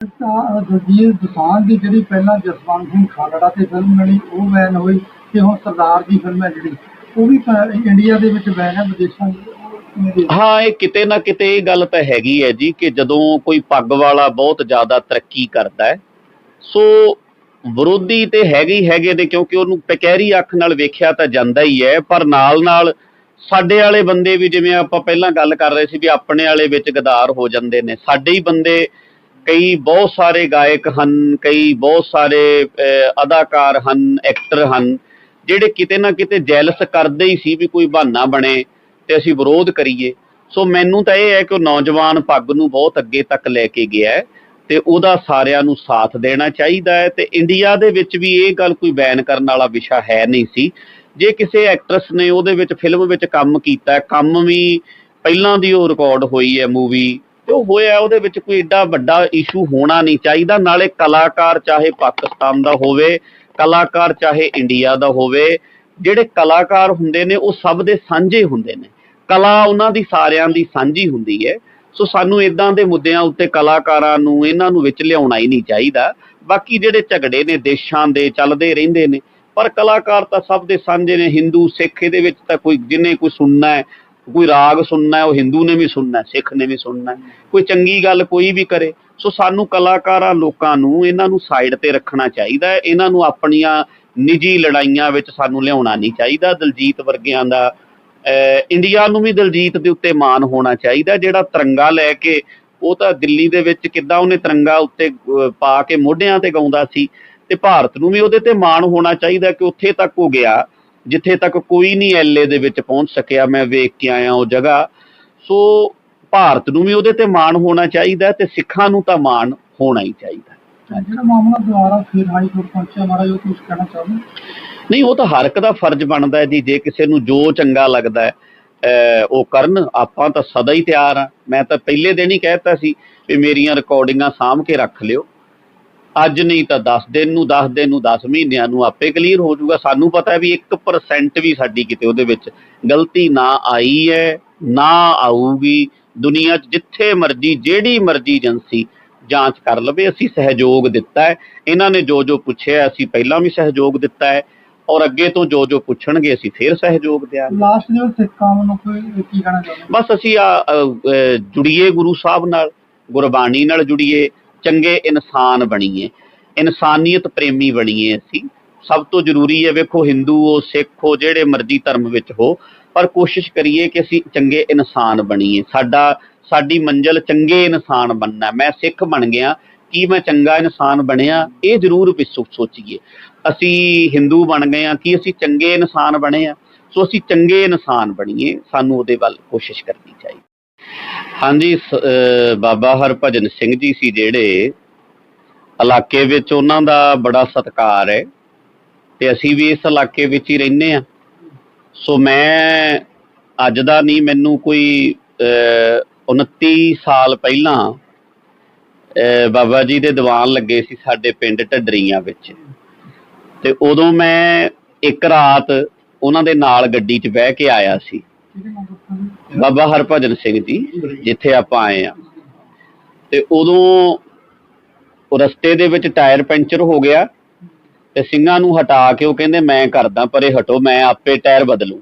ਤਾਂ ਦੁਸਾਂਝ ਦੀ ਜਿਹੜੀ ਪਹਿਲਾਂ ਜਸਵੰਤ ਸਿੰਘ ਖਾਲੜਾ ਤੇ ਫਿਲਮ ਬਣੀ, ਉਹ ਬੈਨ ਹੋਈ ਤੇ ਹੁਣ ਸਰਦਾਰ ਦੀ ਫਿਲਮ ਹੈ ਜਿਹੜੀ, ਉਹ ਵੀ ਪ- ਇੰਡੀਆ ਦੇ ਵਿੱਚ ਬੈਨ ਹੈ, ਵਿਦੇਸ਼ਾਂ ਵਿੱਚ ਉਹ ਕਿਵੇਂ ਦੀ ਹਾਂ, ਇਹ ਕਿਤੇ ਨਾ ਕਿਤੇ ਇਹ ਗੱਲ ਤਾਂ ਹੈਗੀ ਹੈ ਜੀ ਕਿ ਜਦੋਂ ਕੋਈ ਪੱਗ ਵਾਲਾ ਬਹੁਤ ਜ਼ਿਆਦਾ ਤਰੱਕੀ ਕਰਦਾ ਹੈ, ਸੋ ਵਿਰੋਧੀ ਤੇ ਹੈਗੇ ਹੀ ਹੈਗੇ ਨੇ ਕਿਉਂਕਿ ਉਹਨੂੰ ਪਕੈਰੀ ਅੱਖ ਨਾਲ ਵੇਖਿਆ ਤਾਂ ਜਾਂਦਾ ਹੀ ਹੈ, ਪਰ ਨਾਲ ਨਾਲ ਸਾਡੇ ਵਾਲੇ ਬੰਦੇ ਵੀ ਜਿਵੇਂ ਆਪਾਂ ਪਹਿਲਾਂ ਗੱਲ ਕਰ ਰਹੇ ਸੀ ਵੀ ਆਪਣੇ ਵਾਲੇ ਵਿੱਚ ਗਦਾਰ ਹੋ ਜਾਂਦੇ ਨੇ, ਸਾਡੇ ਹੀ ਬੰਦੇ ਕਈ ਬਹੁਤ ਸਾਰੇ ਗਾਇਕ ਹਨ, ਕਈ ਬਹੁਤ ਸਾਰੇ ਅਦਾਕਾਰ ਹਨ ਐਕਟਰ ਹਨ, ਜਿਹੜੇ ਕਿਤੇ ਨਾ ਕਿਤੇ ਜੈਲਸ ਕਰਦੇ ਹੀ ਸੀ ਵੀ ਕੋਈ ਬਹਾਨਾ ਬਣੇ ਤੇ ਅਸੀਂ ਵਿਰੋਧ ਕਰੀਏ। ਸੋ ਮੈਨੂੰ ਤਾਂ ਇਹ ਹੈ ਕਿ ਉਹ ਨੌਜਵਾਨ ਪੱਗ ਨੂੰ ਬਹੁਤ ਅੱਗੇ ਤੱਕ ਲੈ ਕੇ ਗਿਆ ਹੈ ਤੇ ਉਹਦਾ ਸਾਰਿਆਂ ਨੂੰ ਸਾਥ ਦੇਣਾ ਚਾਹੀਦਾ ਹੈ ਤੇ ਇੰਡੀਆ ਦੇ ਵਿੱਚ ਵੀ ਇਹ ਗੱਲ ਕੋਈ ਬੈਨ ਕਰਨ ਵਾਲਾ ਵਿਸ਼ਾ ਹੈ ਨਹੀਂ ਸੀ। ਜੇ ਕਿਸੇ ਐਕਟਰਸ ਨੇ ਉਹਦੇ ਵਿੱਚ ਫਿਲਮ ਵਿੱਚ ਕੰਮ ਕੀਤਾ, ਕੰਮ ਵੀ ਪਹਿਲਾਂ ਦੀ ਉਹ ਰਿਕਾਰਡ ਹੋਈ ਹੈ ਮੂਵੀ ਤੇ ਉਹ ਹੋਇਆ ਉਹਦੇ ਵਿੱਚ ਕੋਈ ਏਡਾ ਵੱਡਾ ਇਸ਼ੂ ਹੋਣਾ ਨਹੀਂ ਚਾਹੀਦਾ। ਨਾਲੇ ਕਲਾਕਾਰ ਚਾਹੇ ਪਾਕਿਸਤਾਨ ਦਾ ਹੋਵੇ, ਕਲਾਕਾਰ ਚਾਹੇ ਇੰਡੀਆ ਦਾ ਹੋਵੇ, ਜਿਹੜੇ ਕਲਾਕਾਰ ਹੁੰਦੇ ਨੇ, ਉਹ ਸਭ ਦੇ ਸਾਂਝੇ ਹੁੰਦੇ ਨੇ। ਕਲਾ ਉਹਨਾਂ ਦੀ ਸਾਰਿਆਂ ਦੀ ਸਾਂਝੀ ਹੁੰਦੀ ਹੈ। ਸੋ ਸਾਨੂੰ ਇਦਾਂ ਦੇ ਮੁੱਦਿਆਂ ਉੱਤੇ ਕਲਾਕਾਰਾਂ ਨੂੰ, ਇਹਨਾਂ ਨੂੰ ਵਿੱਚ ਲਿਆਉਣਾ ਹੀ ਨਹੀਂ ਚਾਹੀਦਾ। ਬਾਕੀ ਜਿਹੜੇ ਝਗੜੇ ਨੇ, ਦੇਸ਼ਾਂ ਦੇ ਚੱਲਦੇ ਰਹਿੰਦੇ ਨੇ, ਪਰ ਕਲਾਕਾਰ ਤਾਂ ਸਭ ਦੇ ਸਾਂਝੇ ਨੇ। ਹਿੰਦੂ, ਸਿੱਖ, ਇਹਦੇ ਵਿੱਚ ਤਾਂ ਕੋਈ ਜਿਹਨੇ ਕੋਈ ਸੁਣਨਾ ਹੈ ਕੋਈ ਰਾਗ ਸੁਣਨਾ ਉਹ ਹਿੰਦੂ ਨੇ ਵੀ ਸੁਣਨਾ ਸਿੱਖ ਨੇ ਵੀ ਸੁਣਨਾ ਕੋਈ ਚੰਗੀ ਗੱਲ ਕੋਈ ਵੀ ਕਰੇ। ਸੋ ਸਾਨੂੰ ਕਲਾਕਾਰਾਂ ਲੋਕਾਂ ਨੂੰ ਇਹਨਾਂ ਨੂੰ ਸਾਈਡ ਤੇ ਰੱਖਣਾ ਚਾਹੀਦਾ ਹੈ, ਇਹਨਾਂ ਨੂੰ ਆਪਣੀਆਂ ਨਿੱਜੀ ਲੜਾਈਆਂ ਵਿੱਚ ਸਾਨੂੰ ਲਿਆਉਣਾ ਨਹੀਂ ਚਾਹੀਦਾ। ਦਲਜੀਤ ਵਰਗਿਆਂ ਦਾ ਇੰਡੀਆ ਨੂੰ ਵੀ ਦਲਜੀਤ ਦੇ ਉੱਤੇ ਮਾਣ ਹੋਣਾ ਚਾਹੀਦਾ ਜਿਹੜਾ ਤਿਰੰਗਾ ਲੈ ਕੇ ਉਹ ਤਾਂ ਦਿੱਲੀ ਦੇ ਵਿੱਚ ਕਿੱਦਾਂ ਉਹਨੇ ਤਿਰੰਗਾ ਉੱਤੇ ਪਾ ਕੇ ਮੋਢਿਆਂ ਤੇ ਗਾਉਂਦਾ ਸੀ, ਤੇ ਭਾਰਤ ਨੂੰ ਵੀ ਉਹਦੇ ਤੇ ਮਾਣ ਹੋਣਾ ਚਾਹੀਦਾ ਕਿ ਉੱਥੇ ਤੱਕ ਉਹ ਗਿਆ। ਜਿੱਥੇ ਤੱਕ ਕੋਈ ਨਹੀਂ ਐਲਏ ਦੇ ਵਿੱਚ ਪਹੁੰਚ ਸਕਿਆ ਮੈਂ ਵੇਖ ਕੇ ਆਇਆ ਉਹ ਜਗ੍ਹਾ। ਸੋ ਭਾਰਤ ਨੂੰ ਵੀ ਉਹਦੇ ਤੇ ਮਾਣ ਹੋਣਾ ਚਾਹੀਦਾ ਤੇ ਸਿੱਖਾਂ ਨੂੰ ਤਾਂ ਮਾਣ ਹੋਣਾ ਹੀ ਚਾਹੀਦਾ ਤਾਂ ਜਿਹੜਾ ਮਾਮਲਾ ਦੁਆਰਾ ਫਿਰ ਹਾਈ ਕੋਰਟ ਪਹੁੰਚਿਆ ਮਹਾਰਾਜ ਉਹ ਕੁਝ ਕਹਿਣਾ ਚਾਹੁੰਦੇ ਨਹੀਂ ਉਹ ਤਾਂ ਹਰ ਇੱਕ ਦਾ ਫਰਜ਼ ਬਣਦਾ ਹੈ ਜੀ ਜੇ ਕਿਸੇ ਨੂੰ ਜੋ ਚੰਗਾ ਲੱਗਦਾ ਹੈ ਉਹ ਕਰਨ ਆਪਾਂ ਤਾਂ ਸਦਾ ਹੀ ਤਿਆਰ ਆ ਮੈਂ ਤਾਂ ਪਹਿਲੇ ਦਿਨ ਹੀ ਕਹਿਤਾ ਸੀ ਵੀ ਮੇਰੀਆਂ ਰਿਕਾਰਡਿੰਗਾਂ ਸਾਂਭ ਕੇ ਰੱਖ ਲਿਓ। ਅੱਜ ਨਹੀਂ ਤਾਂ 10 ਦਿਨ ਨੂੰ 10 ਦਿਨ ਨੂੰ 10 ਮਹੀਨਿਆਂ ਨੂੰ ਆਪੇ ਕਲੀਅਰ ਹੋ ਜਾਊਗਾ। ਸਾਨੂੰ ਪਤਾ ਹੈ ਵੀ 1% ਵੀ ਸਾਡੀ ਕਿਤੇ ਉਹਦੇ ਵਿੱਚ ਗਲਤੀ ਨਾ ਆਈ ਹੈ ਨਾ ਆਊਗੀ। ਦੁਨੀਆ 'ਚ ਜਿੱਥੇ ਮਰਜ਼ੀ ਜਿਹੜੀ ਮਰਜ਼ੀ ਏਜੰਸੀ ਜਾਂਚ ਕਰ ਲਵੇ ਅਸੀਂ ਸਹਿਯੋਗ ਦਿੱਤਾ ਹੈ। ਇਹਨਾਂ ਨੇ ਜੋ ਜੋ ਪੁੱਛਿਆ ਅਸੀਂ ਪਹਿਲਾਂ ਵੀ ਸਹਿਯੋਗ ਦਿੱਤਾ ਹੈ। ਔਰ ਅੱਗੇ ਤੋਂ ਜੋ ਜੋ ਪੁੱਛਣਗੇ ਅਸੀਂ ਫੇਰ ਸਹਿਯੋਗ ਦਿਆਂਗੇ। ਲਾਸਟ ਜੋ ਸਿੱਖਾਂ ਨੂੰ ਕੋਈ ਕੀ ਕਹਿਣਾ ਚਾਹੁੰਦੇ ਬਸ ਅਸੀਂ ਆ ਜੁੜੀਏ ਗੁਰੂ ਸਾਹਿਬ ਨਾਲ ਗੁਰਬਾਣੀ ਨਾਲ ਜੁੜੀਏ। ਚੰਗੇ ਇਨਸਾਨ ਬਣੀਏ, ਇਨਸਾਨੀਅਤ ਪ੍ਰੇਮੀ ਬਣੀਏ ਅਸੀਂ। ਸਭ ਤੋਂ ਜ਼ਰੂਰੀ ਹੈ ਵੇਖੋ ਹਿੰਦੂ ਹੋ ਸਿੱਖ ਹੋ, ਜਿਹੜੇ ਮਰਜ਼ੀ ਧਰਮ ਵਿੱਚ ਹੋ, ਪਰ ਕੋਸ਼ਿਸ਼ ਕਰੀਏ ਕਿ ਅਸੀਂ ਚੰਗੇ ਇਨਸਾਨ ਬਣੀਏ। ਸਾਡਾ, ਸਾਡੀ ਮੰਜ਼ਿਲ ਚੰਗੇ ਇਨਸਾਨ ਬਣਨਾ ਮੈਂ ਸਿੱਖ ਬਣ ਗਿਆ, ਕੀ ਮੈਂ ਚੰਗਾ ਇਨਸਾਨ ਬਣਿਆ, ਇਹ ਜ਼ਰੂਰ ਪਿੱਛੋਂ ਸੋਚੀਏ। ਅਸੀਂ ਹਿੰਦੂ ਬਣ ਗਏ ਆ ਕੀ ਅਸੀਂ ਚੰਗੇ ਇਨਸਾਨ ਬਣੇ ਆ ਸੋ ਅਸੀਂ ਚੰਗੇ ਇਨਸਾਨ ਬਣੀਏ, ਸਾਨੂੰ ਉਹਦੇ ਵੱਲ ਕੋਸ਼ਿਸ਼ ਕਰਨੀ ਚਾਹੀਦੀ। ਹਾਂਜੀ ਬਾਬਾ ਹਰਭਜਨ ਸਿੰਘ ਜੀ ਸੀ ਜਿਹੜੇ ਇਲਾਕੇ ਵਿੱਚ ਉਹਨਾਂ ਦਾ ਬੜਾ ਸਤਿਕਾਰ ਹੈ ਤੇ ਅਸੀਂ ਵੀ ਇਸ ਇਲਾਕੇ ਵਿੱਚ ਹੀ ਰਹਿੰਦੇ ਆ ਸੋ ਮੈਂ ਅੱਜ ਦਾ ਨਹੀਂ ਮੈਨੂੰ ਕੋਈ ਅਹ, 29 ਸਾਲ ਪਹਿਲਾਂ ਬਾਬਾ ਜੀ ਦੇ ਦੀਵਾਨ ਲੱਗੇ ਸੀ ਸਾਡੇ ਪਿੰਡ ਢੱਡਰੀਆਂ ਵਿੱਚ। ਤੇ ਉਦੋਂ ਮੈਂ ਇੱਕ ਰਾਤ ਉਹਨਾਂ ਦੇ ਨਾਲ ਗੱਡੀ 'ਚ ਬਹਿ ਕੇ ਆਇਆ ਸੀ। ਬਾਬਾ ਹਰਭਜਨ ਸਿੰਘ ਜੀ, ਜਿੱਥੇ ਆਪਾਂ ਆਏ ਆ ਤੇ ਉਦੋਂ ਰਸਤੇ ਦੇ ਵਿੱਚ ਟਾਇਰ ਪੈਂਚਰ ਹੋ ਗਿਆ ਤੇ ਸਿੰਘਾਂ ਨੂੰ ਹਟਾ ਕੇ ਉਹ ਕਹਿੰਦੇ, ਮੈਂ ਕਰਦਾ, ਪਰੇ ਹਟੋ, ਮੈਂ ਆਪੇ ਟਾਇਰ ਬਦਲੂ।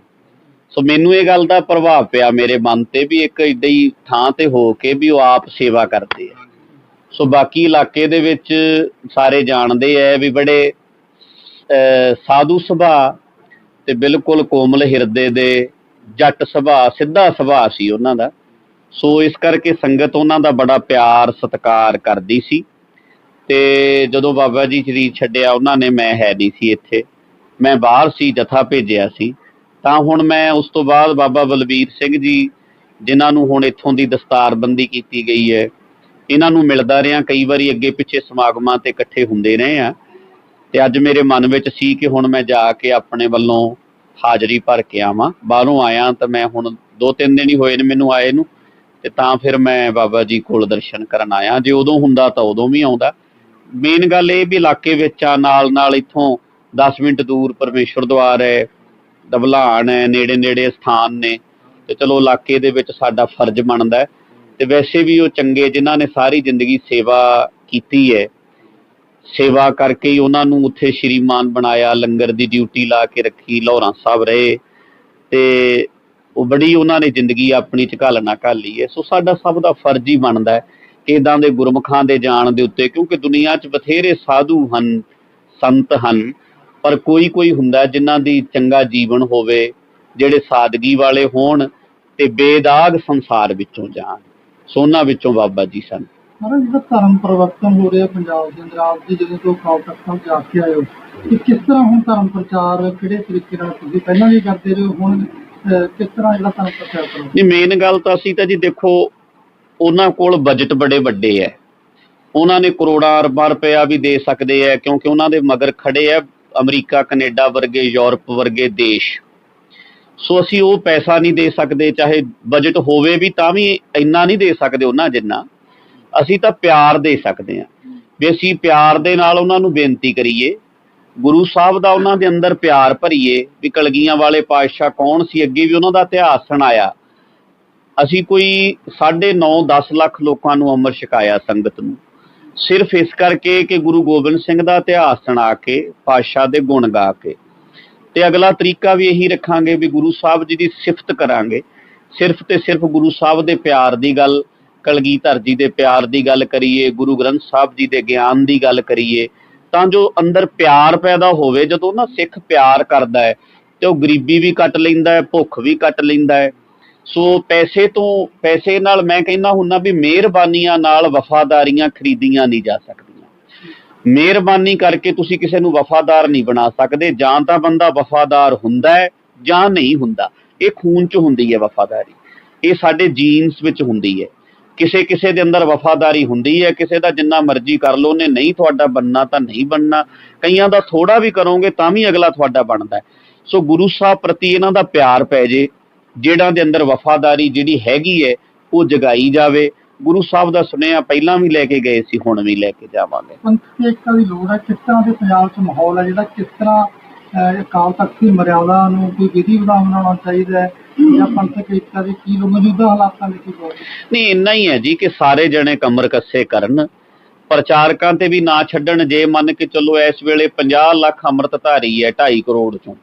ਸੋ ਮੈਨੂੰ ਇਹ ਗੱਲ ਦਾ ਪ੍ਰਭਾਵ ਪਿਆ ਮੇਰੇ ਮਨ ਤੇ ਵੀ ਇੱਕ ਏਡੀ ਹੀ ਥਾਂ ਤੇ ਹੋ ਕੇ ਵੀ ਉਹ ਆਪ ਸੇਵਾ ਕਰਦੇ ਆ। ਸੋ ਬਾਕੀ ਇਲਾਕੇ ਦੇ ਵਿੱਚ ਸਾਰੇ ਜਾਣਦੇ ਆ ਵੀ ਬੜੇ ਸਾਧੂ ਸੁਭਾ ਤੇ ਬਿਲਕੁਲ ਕੋਮਲ ਹਿਰਦੇ ਦੇ ਜੱਟ ਸੁਭਾਅ ਸਿੱਧਾ ਸੁਭਾਅ ਸੀ ਉਹਨਾਂ ਦਾ। ਸੋ ਇਸ ਕਰਕੇ ਸੰਗਤ ਉਹਨਾਂ ਦਾ ਬੜਾ ਪਿਆਰ, ਸਤਿਕਾਰ ਕਰਦੀ ਸੀ। ਤੇ ਜਦੋਂ ਬਾਬਾ ਜੀ ਸਰੀਰ ਛੱਡਿਆ, ਉਹਨਾਂ ਨੇ ਮੈਂ ਹੈ ਨਹੀਂ ਸੀ ਇੱਥੇ। ਮੈਂ ਬਾਹਰ ਸੀ, ਜਥਾ ਭੇਜਿਆ ਸੀ। ਤਾਂ ਹੁਣ ਮੈਂ ਉਸ ਤੋਂ ਬਾਅਦ ਬਾਬਾ ਬਲਬੀਰ ਸਿੰਘ ਜੀ, ਜਿਨ੍ਹਾਂ ਨੂੰ ਹੁਣ ਇੱਥੋਂ ਦੀ ਦਸਤਾਰਬੰਦੀ ਕੀਤੀ ਗਈ ਹੈ, ਇਹਨਾਂ ਨੂੰ ਮਿਲਦਾ ਰਿਹਾ। ਕਈ ਵਾਰੀ ਅੱਗੇ ਪਿੱਛੇ ਸਮਾਗਮਾਂ ਤੇ ਇਕੱਠੇ ਹੁੰਦੇ ਰਹੇ ਆ। ਤੇ ਅੱਜ ਮੇਰੇ ਮਨ ਵਿੱਚ ਸੀ ਕਿ ਹੁਣ ਮੈਂ ਜਾ ਕੇ ਆਪਣੇ ਵੱਲੋਂ ਹਾਜ਼ਰੀ ਭਰ ਕੇ ਆਵਾਂ। ਬਾਹਰੋਂ ਆਇਆ ਤਾਂ ਮੈਂ ਹੁਣ ਦੋ ਤਿੰਨ ਦਿਨ ਹੀ ਹੋਏ ਨੇ ਮੈਨੂੰ ਆਏ ਨੂੰ, ਤੇ ਤਾਂ ਫਿਰ ਮੈਂ ਬਾਬਾ ਜੀ ਕੋਲ ਦਰਸ਼ਨ ਕਰਨ ਆਇਆ। ਜੇ ਉਦੋਂ ਹੁੰਦਾ ਤਾਂ ਉਦੋਂ ਵੀ ਆਉਂਦਾ। ਮੇਨ ਗੱਲ ਇਹ ਵੀ ਇਲਾਕੇ ਵਿੱਚ ਆ ਨਾਲ ਨਾਲ ਇੱਥੋਂ 10 ਮਿੰਟ ਦੂਰ ਪਰਮੇਸ਼ਵਰ ਦੁਆਰ ਹੈ, ਦਬਲਾਨ ਹੈ ਨੇੜੇ ਨੇੜੇ ਸਥਾਨ ਨੇ। ਤੇ ਚਲੋ ਇਲਾਕੇ ਦੇ ਵਿੱਚ ਸਾਡਾ ਫਰਜ਼ ਬਣਦਾ ਤੇ ਵੈਸੇ ਵੀ ਉਹ ਚੰਗੇ ਜਿਨ੍ਹਾਂ ਨੇ ਸਾਰੀ ਜ਼ਿੰਦਗੀ ਸੇਵਾ ਕੀਤੀ ਹੈ ਸੇਵਾ ਕਰਕੇ ਹੀ ਉਹਨਾਂ ਨੂੰ ਉੱਥੇ ਸ਼੍ਰੀਮਾਨ ਬਣਾਇਆ, ਲੰਗਰ ਦੀ ਡਿਊਟੀ ਲਾ ਕੇ ਰੱਖੀ ਲਾਹੌਰਾਂ ਸਾਹਿਬ ਰਹੇ ਤੇ ਉਹ ਬੜੀ ਉਹਨਾਂ ਨੇ ਜ਼ਿੰਦਗੀ ਆਪਣੀ ਚ ਘਾਲਣਾ ਘਾਲੀ ਹੈ। ਸੋ ਸਾਡਾ ਸਭ ਦਾ ਫਰਜ਼ ਹੀ ਬਣਦਾ ਹੈ ਇਦਾਂ ਦੇ ਗੁਰਮੁਖਾਂ ਦੇ ਜਾਣ ਦੇ ਉੱਤੇ, ਕਿਉਂਕਿ ਦੁਨੀਆ 'ਚ ਬਥੇਰੇ ਸਾਧੂ ਹਨ, ਸੰਤ ਹਨ, ਪਰ ਕੋਈ ਕੋਈ ਹੁੰਦਾ ਹੈ ਜਿਨ੍ਹਾਂ ਦੀ ਚੰਗਾ ਜੀਵਨ ਹੋਵੇ, ਜਿਹੜੇ ਸਾਦਗੀ ਵਾਲੇ ਹੋਣ ਤੇ ਬੇਦਾਗ ਸੰਸਾਰ ਵਿੱਚੋਂ ਜਾਣ। ਸੋਨਾ ਵਿੱਚੋਂ ਬਾਬਾ ਜੀ ਸਨ। ਮਹਾਰਾਜ ਜਿਹੜਾ ਧਰਮ ਪਰਿਵਰਤਨ ਹੋ ਰਿਹਾ ਪੰਜਾਬ ਦੇ ਅੰਦਰ, ਆਪ ਜੀ ਜਦੋਂ ਤੋਂ ਅਕਾਲ ਸਾਹਿਬ ਜਾ ਕੇ ਆਏ ਹੋ ਕਿ ਕਿਸ ਤਰ੍ਹਾਂ ਹੁਣ ਧਰਮ ਪ੍ਰਚਾਰ ਕਿਹੜੇ ਤਰੀਕੇ ਨਾਲ ਤੁਸੀਂ ਪਹਿਲਾਂ ਵੀ ਕਰਦੇ ਰਹੇ ਹੋ, ਹੁਣ ਕਿਸ ਤਰ੍ਹਾਂ ਜਿਹੜਾ ਧਰਮ ਪ੍ਰਚਾਰ ਕਰੋ? ਨਹੀਂ ਮੇਨ ਗੱਲ ਤਾਂ ਅਸੀਂ ਤਾਂ ਜੀ ਦੇਖੋ, ਉਹਨਾਂ ਕੋਲ ਬਜਟ ਬੜੇ ਵੱਡੇ ਐ। ਉਹਨਾਂ ਨੇ ਕਰੋੜਾਂ ਅਰਬਾਂ ਰੁਪਇਆ ਵੀ ਦੇ ਸਕਦੇ ਐ, ਕਿਉਂਕਿ ਉਹਨਾਂ ਦੇ ਮਗਰ ਖੜੇ ਐ ਅਮਰੀਕਾ, ਕੈਨੇਡਾ ਵਰਗੇ, ਯੂਰਪ ਵਰਗੇ ਦੇਸ਼। ਸੋ ਅਸੀਂ ਉਹ ਪੈਸਾ ਨਹੀਂ ਦੇ ਸਕਦੇ, ਚਾਹੇ ਬਜਟ ਹੋਵੇ ਵੀ ਤਾਂ ਵੀ ਇੰਨਾ ਨਹੀਂ ਦੇ ਸਕਦੇ ਉਹਨਾਂ ਜਿੰਨਾ। ਅਸੀਂ ਤਾਂ ਪਿਆਰ ਦੇ ਸਕਦੇ ਹਾਂ। ਵੀ ਅਸੀਂ ਪਿਆਰ ਦੇ ਨਾਲ ਉਹਨਾਂ ਨੂੰ ਬੇਨਤੀ ਕਰੀਏ। ਗੁਰੂ ਸਾਹਿਬ ਦਾ ਉਹਨਾਂ ਦੇ ਅੰਦਰ ਪਿਆਰ ਭਰੀਏ। ਵੀ ਕਲਗੀਆਂ ਵਾਲੇ ਪਾਤਸ਼ਾਹ ਕੌਣ ਸੀ? ਅੱਗੇ ਵੀ ਉਹਨਾਂ ਦਾ ਇਤਿਹਾਸ ਸੁਣਾਇਆ। ਅਸੀਂ ਕੋਈ 9.5 10 ਲੱਖ ਲੋਕਾਂ ਨੂੰ ਅਮਰ ਛਕਾਇਆ ਸੰਗਤ ਨੂੰ। ਸਿਰਫ ਇਸ ਕਰਕੇ ਕਿ ਗੁਰੂ ਗੋਬਿੰਦ ਸਿੰਘ ਦਾ ਇਤਿਹਾਸ ਸੁਣਾ ਕੇ, ਪਾਤਸ਼ਾਹ ਦੇ ਗੁਣ ਗਾ ਕੇ। ਤੇ ਅਗਲਾ ਤਰੀਕਾ ਵੀ ਇਹੀ ਰੱਖਾਂਗੇ ਵੀ ਗੁਰੂ ਸਾਹਿਬ ਜੀ ਦੀ ਸਿਫਤ ਕਰਾਂਗੇ। ਸਿਰਫ ਤੇ ਸਿਰਫ ਗੁਰੂ ਸਾਹਿਬ ਦੇ ਪਿਆਰ ਦੀ ਗੱਲ ਕਲਗੀਧਰ ਜੀ ਦੇ ਪਿਆਰ ਦੀ ਗੱਲ ਕਰੀਏ, ਗੁਰੂ ਗ੍ਰੰਥ ਸਾਹਿਬ ਜੀ ਦੇ ਗਿਆਨ ਦੀ ਗੱਲ ਕਰੀਏ, ਤਾਂ ਜੋ ਅੰਦਰ ਪਿਆਰ ਪੈਦਾ ਹੋਵੇ, ਜਦੋਂ ਨਾ ਸਿੱਖ ਪਿਆਰ ਕਰਦਾ ਹੈ, ਤੇ ਉਹ ਗਰੀਬੀ ਵੀ ਕੱਟ ਲੈਂਦਾ ਹੈ, ਭੁੱਖ ਵੀ ਕੱਟ ਲੈਂਦਾ ਹੈ। ਸੋ ਪੈਸੇ ਤੋਂ, ਪੈਸੇ ਨਾਲ ਮੈਂ ਕਹਿੰਦਾ ਹੁੰਨਾ ਵੀ ਮਿਹਰਬਾਨੀਆਂ ਨਾਲ ਵਫਾਦਾਰੀਆਂ ਖਰੀਦੀਆਂ ਨਹੀਂ ਜਾ ਸਕਦੀਆਂ। ਮਿਹਰਬਾਨੀ ਕਰਕੇ ਤੁਸੀਂ ਕਿਸੇ ਨੂੰ ਵਫਾਦਾਰ ਨਹੀਂ ਬਣਾ ਸਕਦੇ, ਜਾਂ ਤਾਂ ਬੰਦਾ ਵਫਾਦਾਰ ਹੁੰਦਾ ਹੈ, ਜਾਂ ਨਹੀਂ ਹੁੰਦਾ। ਇਹ ਖੂਨ 'ਚ ਹੁੰਦੀ ਹੈ ਵਫਾਦਾਰੀ। ਇਹ ਸਾਡੇ ਜੀਨਸ ਵਿੱਚ ਹੁੰਦੀ ਹੈ। ਕਿਸੇ ਕਿਸੇ ਦੇ ਅੰਦਰ ਵਫਾਦਾਰੀ ਹੁੰਦੀ ਹੈ, ਕਿਸੇ ਦਾ ਜਿੰਨਾ ਮਰਜ਼ੀ ਕਰ ਲਓ, ਉਹਨੇ ਨਹੀਂ ਤੁਹਾਡਾ ਬੰਨਾ ਤਾਂ ਨਹੀਂ ਬੰਨਾ ਕਈਆਂ ਦਾ ਥੋੜਾ ਵੀ ਕਰੋਗੇ ਤਾਂ ਵੀ ਅਗਲਾ ਤੁਹਾਡਾ ਬਣਦਾ ਸੋ ਗੁਰੂ ਸਾਹਿਬ ਪ੍ਰਤੀ ਇਹਨਾਂ ਦਾ ਪਿਆਰ ਪੈ ਜੇ, ਜਿਹੜਾ ਦੇ ਅੰਦਰ ਵਫਾਦਾਰੀ ਜਿਹੜੀ ਹੈਗੀ ਹੈ, ਉਹ ਜਗਾਈ ਜਾਵੇ। ਗੁਰੂ ਸਾਹਿਬ ਦਾ ਸੁਨੇਹਾ ਪਹਿਲਾਂ ਵੀ ਲੈ ਕੇ ਗਏ ਸੀ, ਹੁਣ ਵੀ ਲੈ ਕੇ ਜਾਵਾਂਗੇ। ਪੰਥ ਦੀ ਲੋੜ ਹੈ, ਕਿਸ ਤਰ੍ਹਾਂ ਦੇ ਪੰਜਾਬ 'ਚ ਮਾਹੌਲ ਹੈ ਜਿਹੜਾ ਕਿਸ ਤਰ੍ਹਾਂ ਅਕਾਲ ਤਖਤ ਦੀ ਮਰਿਆਦਾ ਨੂੰ ਕੋਈ ਵਿਧੀ ਵਿਧਾਨ ਬਣਾਉਣਾ ਚਾਹੀਦਾ ਹੈ? ਜਾਂ ਪੰਥਕ ਏਕਤਾ ਦੇ ਕੀ ਲੋ ਮੌਜੂਦਾ ਹਾਲਾਤਾਂ ਵਿੱਚ ਕੀ ਲੋੜ ਨਹੀਂ, ਇੰਨਾ ਹੀ ਹੈ ਜੀ ਕਿ ਸਾਰੇ ਜਣੇ ਕਮਰ ਕੱਸੇ ਕਰਨ। ਪ੍ਰਚਾਰਕਾਂ ਤੇ ਵੀ ਨਾ ਛੱਡਣ, ਜੇ ਮੰਨ ਕੇ ਚੱਲੋ ਇਸ ਵੇਲੇ 50 ਲੱਖ ਅੰਮ੍ਰਿਤਧਾਰੀ ਹੈ 2.5 ਕਰੋੜ ਚੋਂ,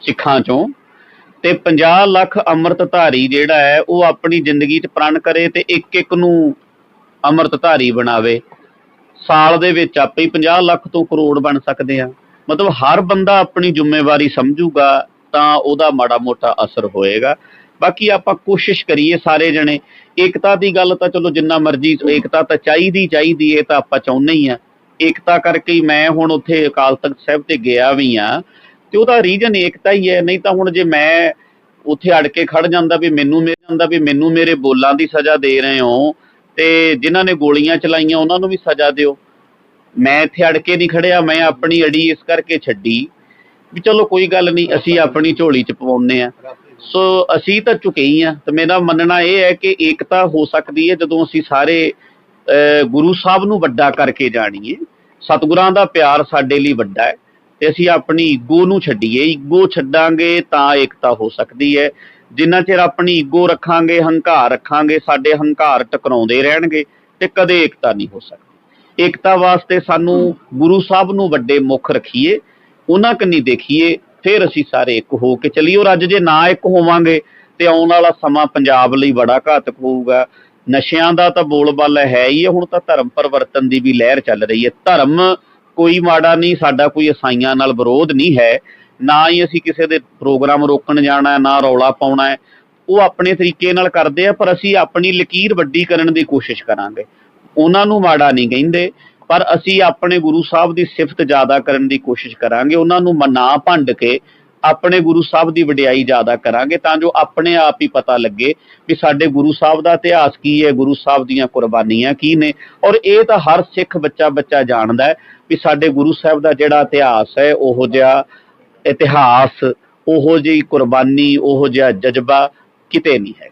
ਸਿੱਖਾਂ ਚੋਂ, ਤੇ 50 ਲੱਖ ਅੰਮ੍ਰਿਤਧਾਰੀ ਜਿਹੜਾ ਹੈ, ਉਹ ਆਪਣੀ ਜ਼ਿੰਦਗੀ 'ਚ ਪ੍ਰਣ ਕਰੇ ਤੇ ਇੱਕ ਇੱਕ ਨੂੰ ਅੰਮ੍ਰਿਤਧਾਰੀ ਬਣਾਵੇ। ਸਾਲ ਦੇ ਵਿੱਚ ਆਪੇ 50 ਲੱਖ ਤੋਂ ਕਰੋੜ ਬਣ ਸਕਦੇ ਆ। ਮਤਲਬ ਹਰ ਬੰਦਾ ਆਪਣੀ ਜ਼ਿੰਮੇਵਾਰੀ ਸਮਝੂਗਾ। ਤਾਂ ਉਹਦਾ ਮਾੜਾ ਮੋਟਾ ਅਸਰ ਹੋਏਗਾ। ਬਾਕੀ ਆਪਾਂ ਕੋਸ਼ਿਸ਼ ਕਰੀਏ ਸਾਰੇ ਜਣੇ। ਏਕਤਾ ਦੀ ਗੱਲ ਤਾਂ ਚਲੋ ਜਿੰਨਾ ਮਰਜ਼ੀ, ਏਕਤਾ ਤਾਂ ਚਾਹੀਦੀ ਚਾਹੀਦੀ ਇਹ ਤਾਂ ਆਪਾਂ ਚਾਹੁੰਦੇ ਹੀ ਆ। ਏਕਤਾ ਕਰਕੇ ਹੀ ਮੈਂ ਹੁਣ ਉੱਥੇ ਅਕਾਲ ਤਖਤ ਸਾਹਿਬ ਤੇ ਗਿਆ ਵੀ ਆ ਤੇ ਉਹਦਾ ਰੀਜਨ ਏਕਤਾ ਹੀ ਹੈ। ਨਹੀਂ ਤਾਂ ਹੁਣ ਜੇ ਮੈਂ ਉੱਥੇ ਅੜ ਕੇ ਖੜ ਜਾਂਦਾ ਵੀ ਮੈਨੂੰ ਮਿਲ ਜਾਂਦਾ ਵੀ ਮੈਨੂੰ ਮੇਰੇ ਬੋਲਾਂ ਦੀ ਸਜ਼ਾ ਦੇ ਰਹੇ ਹੋ ਤੇ ਜਿਨ੍ਹਾਂ ਨੇ ਗੋਲੀਆਂ ਚਲਾਈਆਂ ਉਹਨਾਂ ਨੂੰ ਵੀ ਸਜ਼ਾ ਦਿਓ। ਮੈਂ ਇੱਥੇ ਅੜ ਕੇ ਨਹੀਂ ਖੜਿਆ, ਮੈਂ ਆਪਣੀ ਅੜੀ ਇਸ ਕਰਕੇ ਛੱਡੀ। ਵੀ ਚਲੋ ਕੋਈ ਗੱਲ ਨਹੀਂ, ਅਸੀਂ ਆਪਣੀ ਝੋਲੀ ਚ ਪਵਾਉਂਦੇ ਆ ਸੋ ਅਸੀਂ ਤਾਂ ਝੁਕੇ ਹੀ ਆ ਤੇ ਮੇਰਾ ਮੰਨਣਾ ਇਹ ਹੈ ਕਿ ਏਕਤਾ ਹੋ ਸਕਦੀ ਹੈ ਜਦੋਂ ਅਸੀਂ ਸਾਰੇ ਗੁਰੂ ਸਾਹਿਬ ਨੂੰ ਵੱਡਾ ਕਰਕੇ ਜਾਣੀਏ। ਸਤਿਗੁਰਾਂ ਦਾ ਪਿਆਰ ਸਾਡੇ ਲਈ ਵੱਡਾ ਹੈ ਤੇ ਅਸੀਂ ਆਪਣੀ ਈਗੋ ਨੂੰ ਛੱਡੀਏ। ਈਗੋ ਛੱਡਾਂਗੇ ਤਾਂ ਏਕਤਾ ਹੋ ਸਕਦੀ ਹੈ। ਜਿੰਨਾ ਚਿਰ ਆਪਣੀ ਈਗੋ ਰੱਖਾਂਗੇ, ਹੰਕਾਰ ਰੱਖਾਂਗੇ, ਸਾਡੇ ਹੰਕਾਰ ਟਕਰਾਉਂਦੇ ਰਹਿਣਗੇ ਤੇ ਕਦੇ ਏਕਤਾ ਨਹੀਂ ਹੋ ਸਕਦੀ। ਏਕਤਾ ਵਾਸਤੇ ਸਾਨੂੰ ਗੁਰੂ ਸਾਹਿਬ ਨੂੰ ਵੱਡੇ ਮੁੱਖ ਰੱਖੀਏ। ਉਹਨਾਂ ਕੰਨੀ ਦੇਖੀਏ, ਫਿਰ ਅਸੀਂ ਸਾਰੇ ਇੱਕ ਹੋ ਕੇ ਚੱਲੀਏ। ਔਰ ਅੱਜ ਜੇ ਨਾ ਇੱਕ ਹੋਵਾਂਗੇ, ਤੇ ਆਉਣ ਵਾਲਾ ਸਮਾਂ ਪੰਜਾਬ ਲਈ ਬੜਾ ਘਾਤਕ ਹੋਊਗਾ। ਨਸ਼ਿਆਂ ਦਾ ਤਾਂ ਬੋਲਬਾਲਾ ਹੈ ਹੀ ਹੁਣ ਤਾਂ ਧਰਮ ਪਰਿਵਰਤਨ ਦੀ ਵੀ ਲਹਿਰ ਚੱਲ ਰਹੀ ਹੈ। ਧਰਮ ਕੋਈ ਮਾੜਾ ਨਹੀਂ, ਸਾਡਾ ਕੋਈ ਈਸਾਈਆਂ ਨਾਲ ਵਿਰੋਧ ਨਹੀਂ ਹੈ। ਨਾ ਹੀ ਅਸੀਂ ਕਿਸੇ ਦੇ ਪ੍ਰੋਗਰਾਮ ਰੋਕਣ ਜਾਣਾ, ਨਾ ਰੌਲਾ ਪਾਉਣਾ ਹੈ। ਉਹ ਆਪਣੇ ਤਰੀਕੇ ਨਾਲ ਕਰਦੇ ਆ, ਪਰ ਅਸੀਂ ਆਪਣੀ ਲਕੀਰ ਵੱਡੀ ਕਰਨ ਦੀ ਕੋਸ਼ਿਸ਼ ਕਰਾਂਗੇ। ਉਹਨਾਂ ਨੂੰ ਮਾੜਾ ਨਹੀਂ ਕਹਿੰਦੇ। ਪਰ ਅਸੀਂ ਆਪਣੇ ਗੁਰੂ ਸਾਹਿਬ ਦੀ ਸਿਫਤ ਜ਼ਿਆਦਾ ਕਰਨ ਦੀ ਕੋਸ਼ਿਸ਼ ਕਰਾਂਗੇ, ਉਹਨਾਂ ਨੂੰ ਮਨਾ ਭੰਡ ਕੇ ਆਪਣੇ ਗੁਰੂ ਸਾਹਿਬ ਦੀ ਵਡਿਆਈ ਜ਼ਿਆਦਾ ਕਰਾਂਗੇ ਤਾਂ ਜੋ ਆਪਣੇ ਆਪ ਹੀ ਪਤਾ ਲੱਗੇ ਵੀ ਸਾਡੇ ਗੁਰੂ ਸਾਹਿਬ ਦਾ ਇਤਿਹਾਸ ਕੀ ਹੈ, ਗੁਰੂ ਸਾਹਿਬ ਦੀਆਂ ਕੁਰਬਾਨੀਆਂ ਕੀ ਨੇ। ਔਰ ਇਹ ਤਾਂ ਹਰ ਸਿੱਖ ਬੱਚਾ ਬੱਚਾ ਜਾਣਦਾ ਹੈ ਵੀ ਸਾਡੇ ਗੁਰੂ ਸਾਹਿਬ ਦਾ ਜਿਹੜਾ ਇਤਿਹਾਸ ਹੈ, ਉਹੋ ਜਿਹਾ ਇਤਿਹਾਸ, ਉਹੋ ਜਿਹੀ ਕੁਰਬਾਨੀ, ਉਹੋ ਜਿਹਾ ਜਜ਼ਬਾ ਕਿਤੇ ਨਹੀਂ ਹੈ